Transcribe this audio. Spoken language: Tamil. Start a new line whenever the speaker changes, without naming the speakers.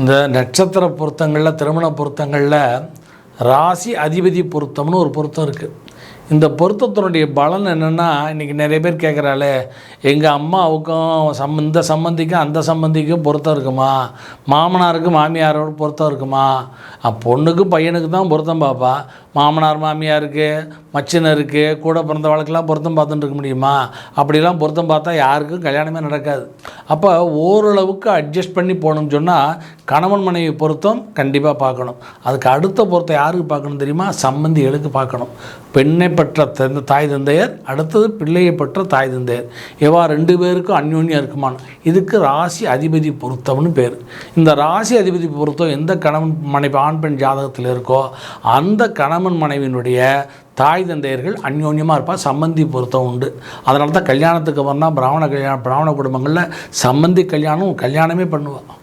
இந்த நட்சத்திர பொருத்தங்களில் திருமண பொருத்தங்களில் ராசி அதிபதி பொருத்தம்னு ஒரு பொருத்தம் இருக்குது இந்த பொருத்தத்தினுடைய பலன் என்னென்னா இன்றைக்கி நிறைய பேர் கேட்குறாளே எங்கள் அம்மாவுக்கும் சம் இந்த சம்மந்திக்கும் அந்த சம்மந்திக்கும் பொருத்தம் இருக்குமா? மாமனாருக்கு மாமியாரோட பொருத்தம் இருக்குமா? பொண்ணுக்கு பையனுக்கு தான் பொருத்தம் பார்ப்பா மாமனார் மாமியாருக்கு மச்சினருக்கு கூட பிறந்த வாழ்க்கெல்லாம் பொருத்தம் பார்த்துட்டு இருக்க முடியுமா? அப்படிலாம் பொருத்தம் பார்த்தா யாருக்கும் கல்யாணமே நடக்காது. அப்போ ஓரளவுக்கு அட்ஜஸ்ட் பண்ணி போகணும்னு சொன்னால் கணவன் மனைவி பொருத்தம் கண்டிப்பாக பார்க்கணும். அதுக்கு அடுத்த பொருத்தம் யாருக்கு பார்க்கணும் தெரியுமா? சம்பந்திகளுக்கு பார்க்கணும். பெண்ணை பெற்ற தந்த தாய் தந்தையர் அடுத்தது பிள்ளையை பெற்ற தாய் தந்தையர். எவா ரெண்டு பேருக்கும் அந்யோன்யம் இருக்குமான் இதுக்கு ராசி அதிபதி பொருத்தம்னு பேர். இந்த ராசி அதிபதி பொருத்தம் எந்த கணவன் மனைவி ஆண் பெண் ஜாதகத்தில் இருக்கோ அந்த கணவன் மனைவியினுடைய தாய் தந்தையர்கள் அந்யோன்யமாக இருப்பாள் சம்மந்தி பொருத்தம் உண்டு. அதனால தான் கல்யாணத்துக்கு வந்தால் பிராமண கல்யாணம் பிராமண குடும்பங்களில் சம்மந்தி கல்யாணம் கல்யாணமே பண்ணுவாள்